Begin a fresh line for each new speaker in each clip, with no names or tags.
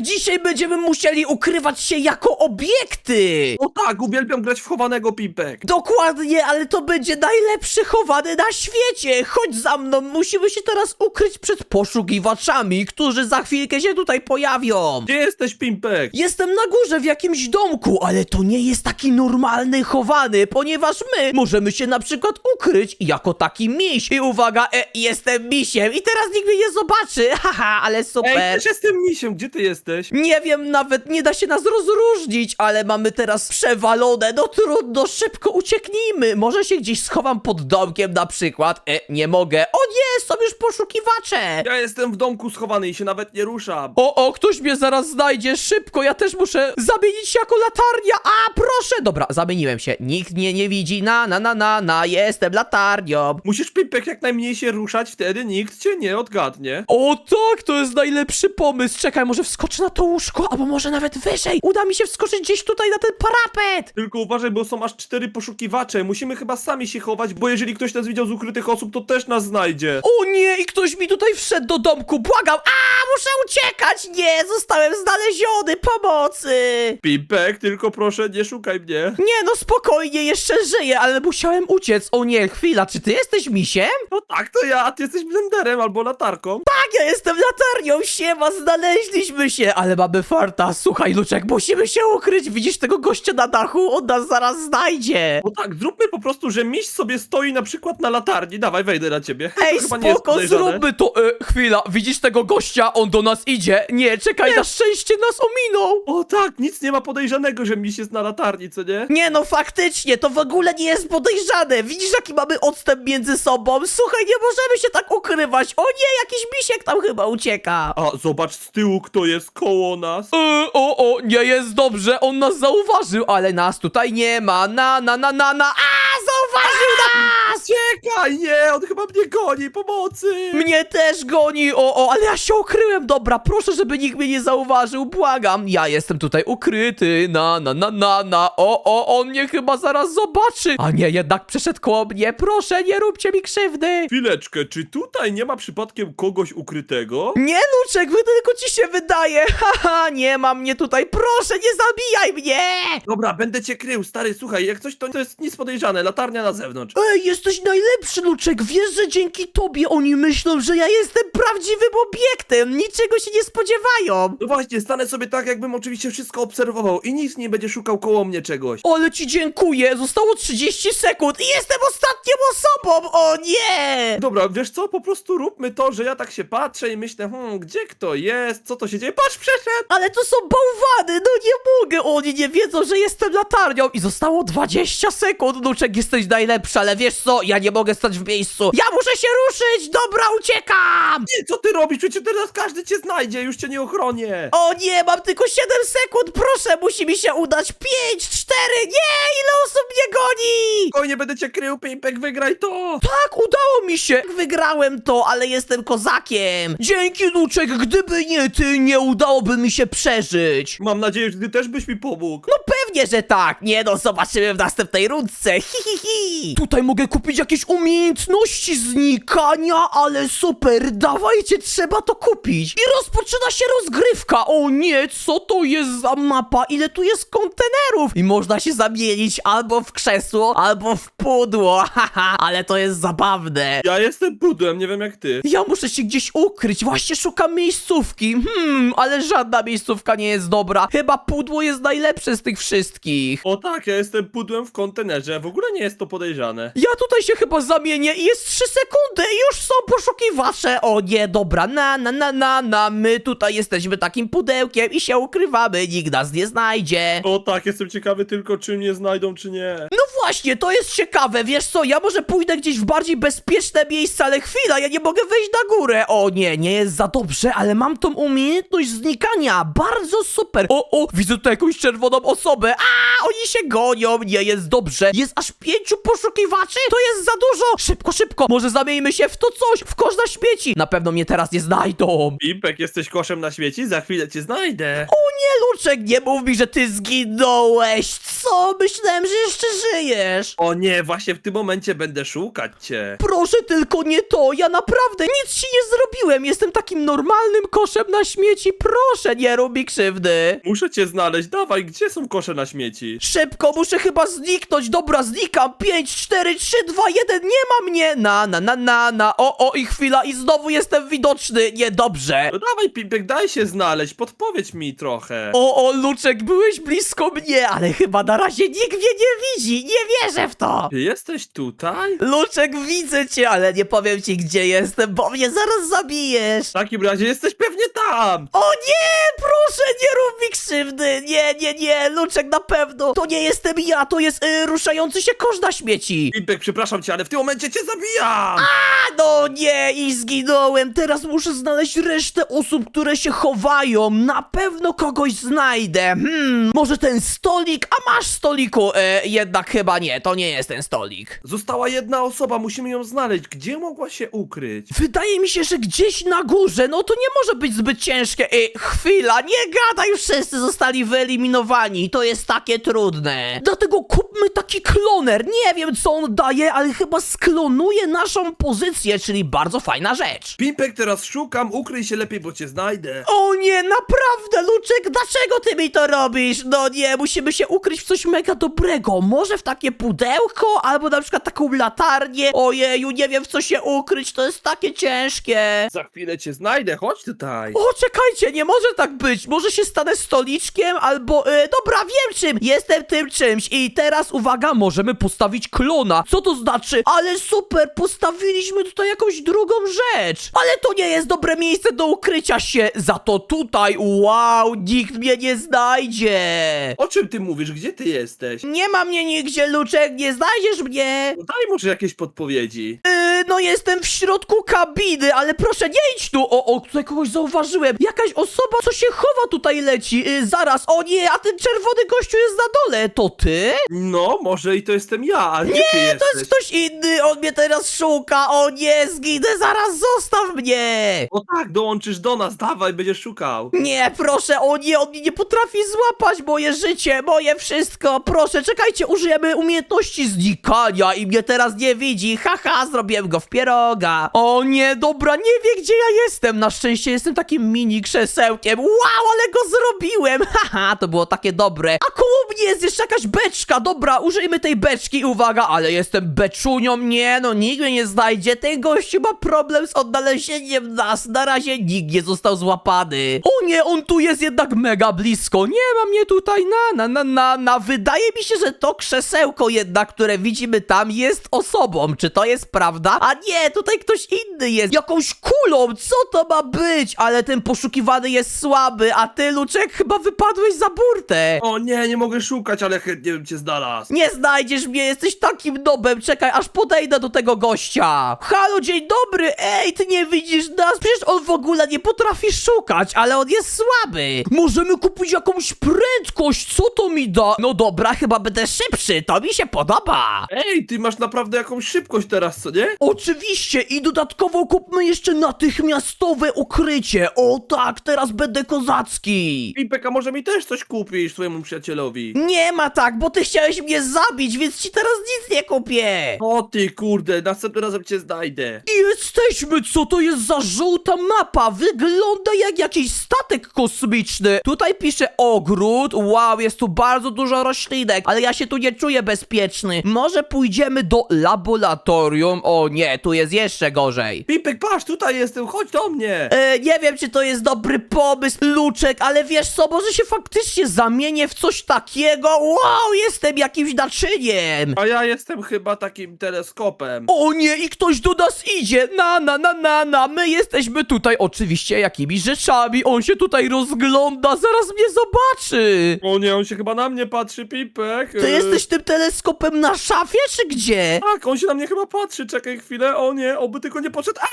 Dzisiaj będziemy musieli ukrywać się jako obiekty!
O tak, uwielbiam grać w chowanego Pimpek.
Dokładnie, ale to będzie najlepszy chowany na świecie! Chodź za mną, musimy się teraz ukryć przed poszukiwaczami, którzy za chwilkę się tutaj pojawią!
Gdzie jesteś, Pimpek?
Jestem na górze w jakimś domku, ale to nie jest taki normalny chowany, ponieważ my możemy się na przykład ukryć jako taki miś. I uwaga, e, jestem misiem i teraz nikt mnie nie zobaczy, haha, ale
Ej,
super.
też jestem misiem, gdzie ty jesteś?
Nie wiem, nawet nie da się nas rozróżnić, ale mamy teraz przewalone, no trudno, szybko ucieknijmy. Może się gdzieś schowam pod domkiem na przykład. E, nie mogę. O nie, są już poszukiwacze.
Ja jestem w domku schowany i się nawet nie ruszam.
O, o, ktoś mnie zaraz znajdzie, szybko, ja też muszę zamienić się jako latarnia, a proszę, dobra, zamieniłem się, nikt mnie nie widzi, na, na, na, na, na, jestem latarnią.
Musisz, Pimpek, jak najmniej się ruszać, wtedy nikt cię nie odgadnie.
O tak, to jest najlepszy pomysł, czekaj, może wskoczę na to łóżko, albo może nawet wyżej, uda mi się wskoczyć gdzieś tutaj na ten parapet.
Tylko uważaj, bo są aż cztery poszukiwacze. Musimy chyba sami się chować, bo jeżeli ktoś nas widział z ukrytych osób, to też nas znajdzie.
O nie, i ktoś mi tutaj wszedł do domku, błagam, a, muszę uciekać, nie, zostałem znaleziony, pomocy.
Pimpek, tylko proszę, nie szukaj mnie.
Nie, no spokojnie, jeszcze żyję, ale musiałem uciec. O nie, chwila, czy ty jesteś misiem?
No tak, to ja, a ty jesteś blenderem albo latarką.
Tak, ja jestem latarnią, siema, znaleźliśmy się, ale mamy farta. Słuchaj, Luczek, musimy się ukryć, widzisz tego gościa na dachu? On nas zaraz znajdzie.
No tak, zróbmy po prostu, że miś sobie stoi na przykład na latarni. Dawaj, wejdę na ciebie.
Ej,
To chyba nie jest
spoko,
podejrzane.
zróbmy to. E, chwila, widzisz tego gościa? On do nas idzie. Nie, czekaj, na szczęście nas ominął.
O tak, nic nie ma podejrzanego, że miś jest na latarni, co nie?
Nie no, faktycznie, to w ogóle nie jest podejrzane. Widzisz, jaki mamy odstęp między sobą? Słuchaj, nie możemy się tak ukrywać. O nie, jakiś misiek tam chyba ucieka.
A, zobacz z tyłu, kto jest koło nas.
E, o, o, nie jest dobrze, on nas zauważył, ale nas tutaj nie ma. Na, na, na, na, na. A, zauważył nas!
Czekaj, nie, on chyba mnie goni, pomocy!
Mnie też goni, o, o, ale ja się ukryłem, dobra, proszę, żeby nikt mnie nie zauważył, błagam. Ja jestem tutaj ukryty, na, na, na, na, na, o, o, on mnie chyba zaraz zobaczy. A nie, jednak przeszedł koło mnie, proszę, nie róbcie mi krzywdy.
Chwileczkę, czy tutaj nie ma przypadkiem kogoś ukrytego?
Nie, Luczek, wy tylko ci się wydaje, haha, nie ma mnie tutaj, proszę, nie zabijaj mnie!
Dobra, będę cię krył, stary, słuchaj, jak coś to, to jest nic podejrzane, latarnia na zewnątrz.
Ej, jesteś najlepszy, Luczek, wiesz, że dzięki tobie oni myślą, że ja jestem prawdziwym obiektem, niczego się nie spodziewają.
No właśnie, stanę sobie tak, jakbym oczywiście wszystko obserwował i nic nie będzie szukał koło mnie czegoś.
Ale ci dziękuję, zostało 30 sekund i jestem ostatnią osobą, o nie!
Dobra, wiesz co, po prostu róbmy to, że ja tak się patrzę i myślę, hmm, gdzie kto jest, co to się dzieje, patrz, przeszedł!
Ale to są bałwany, no nie mogę, oni nie wiedzą, że jestem latarnią i zostało 20 sekund, Luczek, jesteś najlepszy, ale wiesz co, ja nie mogę stać w miejscu, ja muszę się ruszyć, dobra, uciekam!
Nie, co ty robisz? Przecież teraz każdy cię znajdzie, już cię nie ochronię.
O nie, mam tylko 7 sekund, proszę, musi mi się udać, 5, 4, nie, ile osób mnie goni!
Spokojnie będę cię krył, Pimpek, wygraj to!
Tak, udało mi się! Wygrałem to, ale jestem kozakiem! Dzięki, Luczek, gdyby nie ty, nie udałoby mi się przeżyć!
Mam nadzieję, że ty też byś mi pomógł.
No pewnie, że tak! Nie no, zobaczymy w następnej rundce! Hi, hi, hi! Tutaj mogę kupić jakieś umiejętności znikania, ale super! Dawajcie, trzeba to kupić! I rozpoczyna się rozgrywka! O nie, co to jest za mapa? Ile tu jest kontenerów? I można się zamienić albo w krzesło, albo w pudło! Haha, ale to jest zabawne!
Ja jestem pudłem, nie wiem jak ty.
Ja muszę się gdzieś ukryć, właśnie szukam miejscówki. Hmm, ale żadna miejscówka nie jest dobra. Chyba pudło jest najlepsze z tych wszystkich.
O tak, ja jestem pudłem w kontenerze, w ogóle nie jest to podejrzane.
Ja tutaj się chyba zamienię i jest 3 sekundy i już są poszukiwacze. O nie, dobra, na, na, na, na, na. My tutaj jesteśmy takim pudełkiem i się ukrywamy, nikt nas nie znajdzie.
O tak, jestem ciekawy tylko, czy mnie znajdą, czy nie.
No właśnie, to jest ciekawe, wiesz co, ja może pójdę gdzieś w bardziej bezpieczne miejsce, ale chwila, ja nie mogę wejść na górę. O nie, nie jest za dobrze, ale mam tą umiejętność znikania, bardzo super. O, o, widzę tu jakąś czerwoną osobę, A, oni się gonią, nie jest dobrze. Jest aż pięciu poszukiwaczy? To jest za dużo. Szybko, szybko, może zamieńmy się w to coś, w kosz na śmieci. Na pewno mnie teraz nie znajdą.
Pimpek, jesteś koszem na śmieci? Za chwilę cię znajdę.
O nie, Luczek, nie mów mi, że ty zginąłeś. Co? Myślałem, że jeszcze żyjesz.
O nie, właśnie w tym momencie będę szukać cię.
Proszę tylko nie to, ja naprawdę nic ci nie zrobiłem. Jestem takim normalnym koszem na śmieci. Proszę, nie rób mi krzywdy.
Muszę cię znaleźć, dawaj, gdzie są kosze na śmieci?
Szybko, muszę chyba zniknąć. Dobra, znikam. 5, 4, 3, 2, 1. Nie ma mnie. Na, na, na, na, na. O, o, i chwila, i znowu jestem widoczny. Niedobrze.
No dawaj, Pimpek, daj się znaleźć, podpowiedz mi trochę.
O, o, Luczek, byłeś blisko mnie, ale chyba na razie nikt mnie nie widzi. Nie wierzę w to.
Ty jesteś tutaj?
Luczek, widzę cię, ale nie powiem ci, gdzie jestem, bo mnie zaraz zabijesz.
W takim razie jesteś pewnie tam!
O nie, proszę, nie rób mi krzywdy. Nie, nie, nie, Luczek, na pewno. To nie jestem ja, to jest y, ruszający się kosz na śmieci.
Pimpek, przepraszam cię, ale w tym momencie cię zabijam!
A no nie, i zginąłem. Teraz muszę znaleźć resztę osób, które się chowają. Na pewno kogoś znajdę. Hmm, może ten stolik? A masz stoliku? E, jednak chyba nie, to nie jest ten stolik.
Została jedna osoba, musimy ją znaleźć. Gdzie mogła się ukryć?
Wydaje mi się, że gdzieś na górze, no to nie może być zbyt ciężkie. Ej, chwila, nie gadaj, już wszyscy zostali wyeliminowani, to jest takie trudne. Dlatego kupmy taki kloner, nie wiem co on daje, ale chyba sklonuje naszą pozycję, czyli bardzo fajna rzecz.
Pimpek, teraz szukam, ukryj się lepiej, bo cię znajdę.
O nie, naprawdę, Luczek, dlaczego ty mi to robisz? No nie, musimy się ukryć w coś mega dobrego. Może w takie pudełko, albo na przykład taką latarnię. Ojeju, nie wiem w co się ukryć, to jest takie ciężkie.
Za chwilę cię znajdę, chodź tutaj.
O, czekajcie, nie może tak być. Może się stanę stoliczkiem albo... E, dobra, wiem czym. Jestem tym czymś. I teraz, uwaga, możemy postawić klona. Co to znaczy? Ale super, postawiliśmy tutaj jakąś drugą rzecz. Ale to nie jest dobre miejsce do ukrycia się. Za to tutaj, wow, nikt mnie nie znajdzie.
O czym ty mówisz? Gdzie ty jesteś?
Nie ma mnie nigdzie, Luczek, nie znajdziesz mnie.
No Daj może jakieś podpowiedzi.
Yy, no jestem w środku kabiny, ale proszę nie idź tu! O, o, tutaj kogoś zauważyłem. Jakaś osoba, co się chowa tutaj leci. Yy, zaraz, o nie, a ten czerwony gościu jest na dole. To ty?
No, może i to jestem ja, ale gdzie ty
Nie,
jesteś?
to jest ktoś inny, on mnie teraz szuka. O nie, zginę, zaraz zostaw mnie!
O tak, dołączysz do nas, dawaj, będziesz szukał.
Nie, proszę, o nie, on mnie nie potrafi złapać, moje życie, moje wszystko. Proszę, czekajcie, użyjemy umiejętności znikania i mnie teraz nie widzi. Haha, zrobiłem go w pieroga. O nie, dobra, nie wie gdzie ja jestem. Na szczęście jestem takim mini krzesełkiem. Wow, ale go zrobiłem. Haha, to było takie dobre. Mnie jest jeszcze jakaś beczka. Dobra, użyjmy tej beczki, uwaga, ale jestem beczunią. Nie, no nikt mnie nie znajdzie. Ten gościu ma problem z odnalezieniem nas. Na razie nikt nie został złapany. O nie, on tu jest jednak mega blisko. Nie ma mnie tutaj na, na, na, na, na. Wydaje mi się, że to krzesełko jednak, które widzimy tam, jest osobą. Czy to jest prawda? A nie, tutaj ktoś inny jest. Jakąś kulą. Co to ma być? Ale ten poszukiwany jest słaby, a ty, Luczek, chyba wypadłeś za burtę.
O nie, nie mogę szukać, ale chętnie bym cię znalazł.
Nie znajdziesz mnie, jesteś takim nobem. Czekaj, aż podejdę do tego gościa. Halo, dzień dobry. Ej, ty nie widzisz nas? Przecież on w ogóle nie potrafi szukać, ale on jest słaby. Możemy kupić jakąś prędkość. Co to mi da? No dobra, chyba będę szybszy. To mi się podoba.
Ej, ty masz naprawdę jakąś szybkość teraz, co nie?
Oczywiście i dodatkowo kupmy jeszcze natychmiastowe ukrycie. O tak, teraz będę kozacki.
Pimpek, a może mi też coś kupisz swojemu przyjacielowi?
Nie ma tak, bo ty chciałeś mnie zabić, więc ci teraz nic nie kupię.
O ty kurde, następnym razem cię znajdę.
Jesteśmy! Co to jest za żółta mapa? Wygląda jak jakiś statek kosmiczny. Tutaj pisze ogród. Wow, jest tu bardzo dużo roślinek, ale ja się tu nie czuję bezpieczny. Może pójdziemy do laboratorium? O nie, tu jest jeszcze gorzej.
Pimpek, patrz, tutaj jestem, chodź do mnie.
E, nie wiem, czy to jest dobry pomysł, Luczek, ale wiesz co, może się faktycznie zamienię w coś takiego? Wow, jestem jakimś naczyniem!
A ja jestem chyba takim teleskopem.
O nie, i ktoś do nas idzie! Na, na, na, na, na! My jesteśmy tutaj oczywiście jakimiś rzeczami. On się tutaj rozgląda, zaraz mnie zobaczy!
O nie, on się chyba na mnie patrzy, Pimpek.
Ty
E,
jesteś tym teleskopem na szafie, czy gdzie?
Tak, on się na mnie chyba patrzy, czekaj chwilę, o nie, oby tylko nie poszedł. A!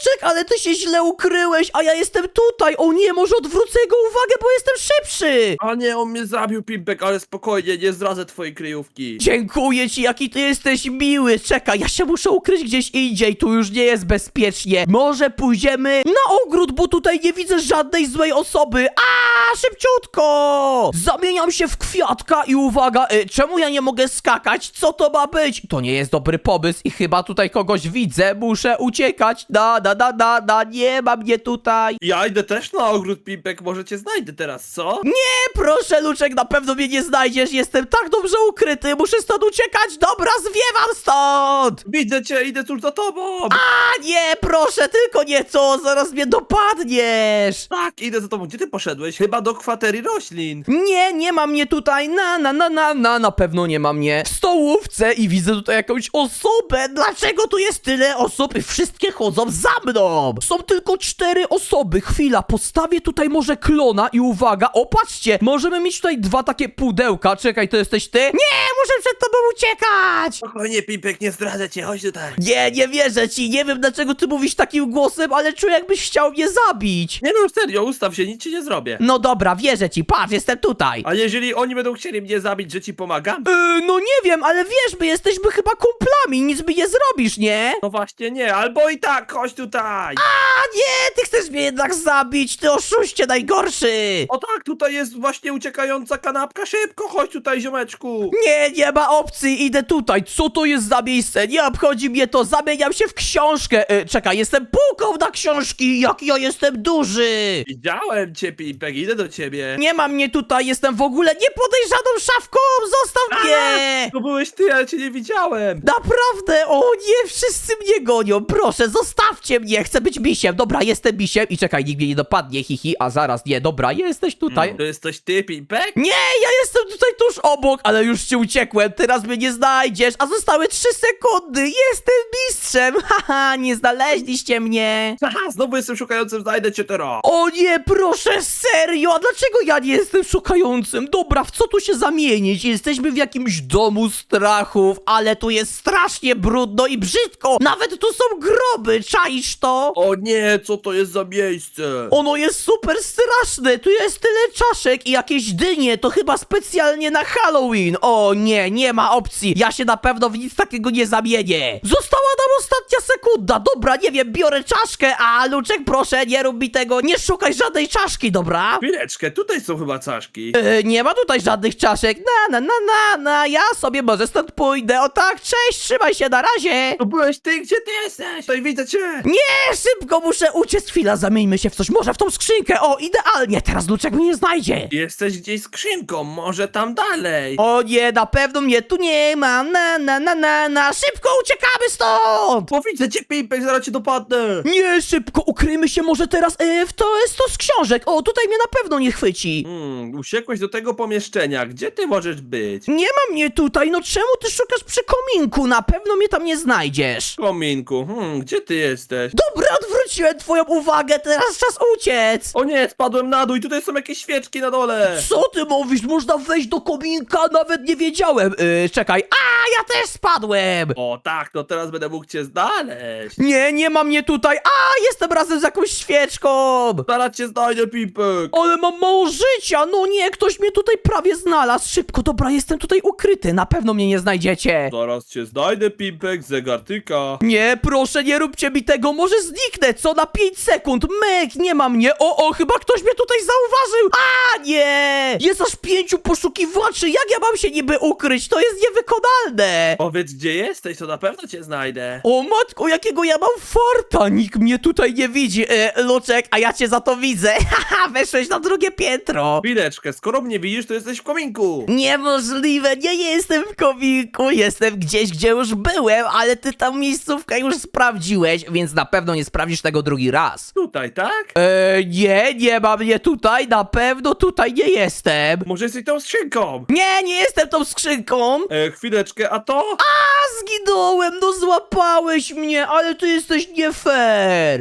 Luczek, ale ty się źle ukryłeś, a ja jestem tutaj. O nie, może odwrócę jego uwagę, bo jestem szybszy.
A nie, on mnie zabił, Pimpek, ale spokojnie, nie zdradzę twojej kryjówki.
Dziękuję ci, jaki ty jesteś miły. Czekaj, ja się muszę ukryć gdzieś indziej, tu już nie jest bezpiecznie. Może pójdziemy na ogród, bo tutaj nie widzę żadnej złej osoby. A, szybciutko! Zamieniam się w kwiatka i uwaga, y, czemu ja nie mogę skakać? Co to ma być? To nie jest dobry pomysł i chyba tutaj kogoś widzę. Muszę uciekać. Da, da, da, da, da, nie ma mnie tutaj.
Ja idę też na ogród, Pimpek, może cię znajdę teraz, co?
Nie, proszę, Luczek, na pewno mnie nie znajdziesz. Jestem tak dobrze ukryty. Muszę stąd uciekać. Dobra, zwiewam stąd.
Widzę cię, idę tuż za tobą!
A nie, proszę, tylko nie to, zaraz mnie dopadniesz!
Tak, idę za tobą. Gdzie ty poszedłeś? Chyba do kwatery roślin.
Nie, nie ma mnie tutaj, na, na, na, na, na, na pewno nie ma mnie. W stołówce i widzę tutaj jakąś osobę. Dlaczego tu jest tyle osób i wszystkie chodzą za mną? Są tylko cztery osoby. Chwila, postawię tutaj może klona i uwaga, o patrzcie, możemy mieć tutaj dwa takie pudełka. Czekaj, to jesteś ty? Nie, muszę przed tobą uciekać!
Spokojnie, Pimpek, nie zdradzę cię, chodź tutaj.
Nie, nie wierzę ci, nie wiem dlaczego ty mówisz takim głosem, ale czuję jakbyś chciał mnie zabić.
Nie no, serio, ustaw się, nic ci nie zrobię.
No dobra, wierzę ci, patrz, jestem tutaj.
A jeżeli oni będą chcieli mnie zabić, że ci pomagam?
Yy, no nie wiem, ale wiesz, my jesteśmy chyba kumplami, nic mi nie zrobisz, nie?
No właśnie nie, albo i tak, chodź tutaj.
A nie, ty chcesz mnie jednak zabić, ty oszuście najgorszy.
O tak, tutaj jest właśnie uciekająca kanapka, szybko, chodź tutaj, ziomeczku.
Nie, nie ma opcji, idę tutaj. Co to jest za miejsce? Nie obchodzi mnie to, zamieniam się w książkę. Yy, czekaj, jestem półką na książki, jak ja jestem duży.
Widziałem cię, Pimpek, idę do ciebie.
Nie ma mnie tutaj, jestem w ogóle niepodejrzaną szafką, zostaw mnie!
To byłeś ty, ale cię nie widziałem.
Naprawdę, o nie, wszyscy mnie gonią, proszę, zostawcie mnie, chcę być misiem, dobra, jestem misiem i czekaj, nikt mnie nie dopadnie, hihi, a zaraz, nie, dobra, jesteś tutaj.
To jesteś ty, Pimpek?
Nie, ja jestem tutaj tuż obok, ale już ci uciekłem, teraz mnie nie znajdziesz, a zostały trzy sekundy, jestem mistrzem, haha, nie znaleźliście mnie.
Haha, znowu jestem szukającym, znajdę cię teraz.
O nie, proszę, serio, a dlaczego ja nie jestem szukającym? Dobra, w co tu się zamienić? Jesteśmy w jakimś domu strachów, ale tu jest strasznie brudno i brzydko. Nawet tu są groby, czaisz to?
O nie, co to jest za miejsce?
Ono jest super straszne, tu jest tyle czaszek i jakieś dynie, to chyba specjalnie na Halloween. O nie, nie ma opcji, ja się na pewno w nic takiego nie zamienię. Została nam ostatnia sekunda, dobra, nie wiem, biorę czaszkę, a Luczek proszę, nie rób mi tego, nie szukaj żadnej czaszki, dobra?
Chwileczkę, tutaj są chyba czaszki.
E, nie ma tutaj żadnych czaszek, na, na, na, na, na, ja sobie może stąd pójdę, o tak, cześć, trzymaj się, na razie.
To byłeś ty, gdzie ty jesteś? Tutaj widzę cię.
Nie, szybko muszę uciec, chwila, zamieńmy się w coś, może w tą skrzynkę, o, idealnie, teraz Luczek mnie nie znajdzie.
Jesteś gdzieś skrzynką, może tam dalej.
O nie, na pewno mnie tu nie ma, na, na, na, na, na, szybko uciekamy stąd!
Bo widzę cię, Pimpek, zaraz cię dopadnę.
Nie, szybko, ukryjmy się może teraz e, w to jest to z książek, o, tutaj mnie na pewno nie chwyci.
Hmm, usiekłeś do tego pomieszczenia, gdzie ty możesz być?
Nie ma mnie tutaj, no czemu ty szukasz przy kominku? Na pewno mnie tam nie znajdziesz.
Kominku, hmm, gdzie ty jesteś?
Dobra, odwróciłem twoją uwagę, teraz czas uciec!
O nie, spadłem na dół i tutaj są jakieś świeczki na dole.
Co ty mówisz? Można wejść do kominka? Nawet nie wiedziałem. Yy, czekaj. A, ja też spadłem!
O tak, to teraz będę mógł cię znaleźć.
Nie, nie ma mnie tutaj. A, jestem razem z jakąś świeczką!
Zaraz cię znajdę, Pimpek.
Ale mam mało życia! No nie, ktoś mnie tutaj prawie znalazł. Szybko, dobra, jestem tutaj ukryty. Na pewno mnie nie znajdziecie.
Zaraz cię znajdę, Pimpek, zegartyka.
Nie, proszę, nie róbcie mi tego, może zniknę, co na 5 sekund, myk, nie ma mnie, o, o, chyba ktoś mnie tutaj zauważył, a nie, jest aż pięciu poszukiwaczy, jak ja mam się niby ukryć, to jest niewykonalne.
Powiedz, gdzie jesteś, to na pewno cię znajdę.
O matko, jakiego ja mam farta, nikt mnie tutaj nie widzi, e, Luczek, a ja cię za to widzę, haha, weszłeś na drugie piętro.
Chwileczkę, skoro mnie widzisz, to jesteś w kominku.
Niemożliwe, nie jestem w kominku, jestem gdzieś, gdzie już byłem, ale ty tam miejscówkę już sprawdziłeś, więc na pewno nie sprawdzisz tego drugi raz.
Tutaj, tak?
Eee, nie, nie ma mnie tutaj, na pewno tutaj nie jestem.
Może jesteś tą skrzynką?
Nie, nie jestem tą skrzynką.
E, chwileczkę, a to?
A, zginąłem, no złapałeś mnie, ale ty jesteś nie fair.